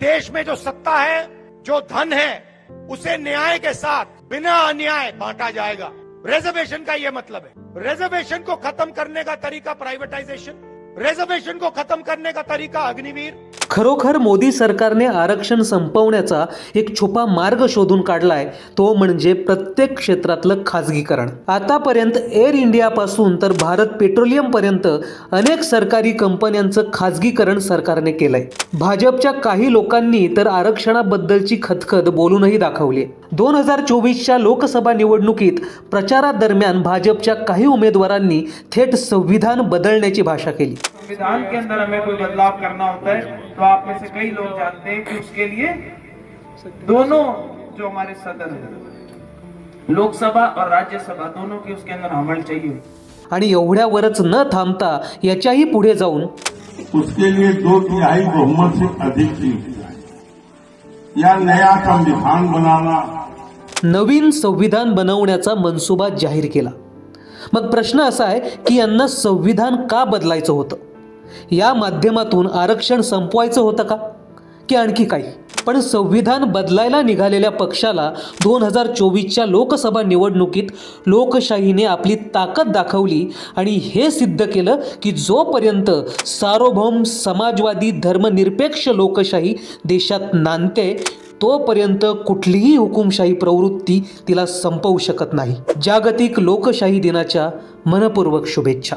देश में जो सत्ता है, जो धन है, उसे न्याय के साथ, बिना अन्याय बांटा जाएगा। रिजर्वेशन का यह मतलब है। रिजर्वेशन को खत्म करने का तरीका प्राइवेटाइजेशन रिजर्वेशन को खत्म करने का तरीका अग्निवीर। खरोखर मोदी सरकारने आरक्षण संपवण्याचा एक छुपा मार्ग शोधून काढलाय तो म्हणजे प्रत्येक क्षेत्रातलं खाजगीकरण. आतापर्यंत एअर इंडियापासून तर भारत पेट्रोलियम पर्यंत अनेक सरकारी कंपन्यांचं खाजगीकरण सरकारने केलंय. भाजपच्या काही लोकांनी तर आरक्षणाबद्दलची खतखत बोलूनही दाखवली दोन हजार चोवीसच्या लोकसभा निवडणुकीत प्रचारादरम्यान भाजपच्या काही उमेदवारांनी थेट संविधान बदलण्याची भाषा केली. संविधान के अंदर हमें कोई बदलाव करना होता है तो आप में से कई लोग जानते हैं कि उसके लिए दोनों जो हमारे सदन है लोकसभा और राज्यसभा दोनों की उसके अंदर अमल चाहिए। आणि एवढ्यावरच न थांबता याच्याही पुढे जाऊन उसके लिए दो तिहाई बहुमत से अधिक चाहिए या नया संविधान बनाना. नवीन संविधान बनवण्याचा मनसुबा जाहीर केला. मग प्रश्न असा आहे की यांना संविधान का बदलायचं होतं? या माध्यमातून आरक्षण संपवायचं होतं का? की आणखी काही. पण संविधान बदलायला निघालेल्या पक्षाला दोन हजार चोवीसच्या लोकसभा निवडणुकीत लोकशाहीने आपली ताकद दाखवली आणि हे सिद्ध केलं की जोपर्यंत सार्वभौम समाजवादी धर्मनिरपेक्ष लोकशाही देशात नांदते तोपर्यंत कुठलीही हुकुमशाही प्रवृत्ती तिला संपवू शकत नाही. जागतिक लोकशाही दिनाच्या मनपूर्वक शुभेच्छा.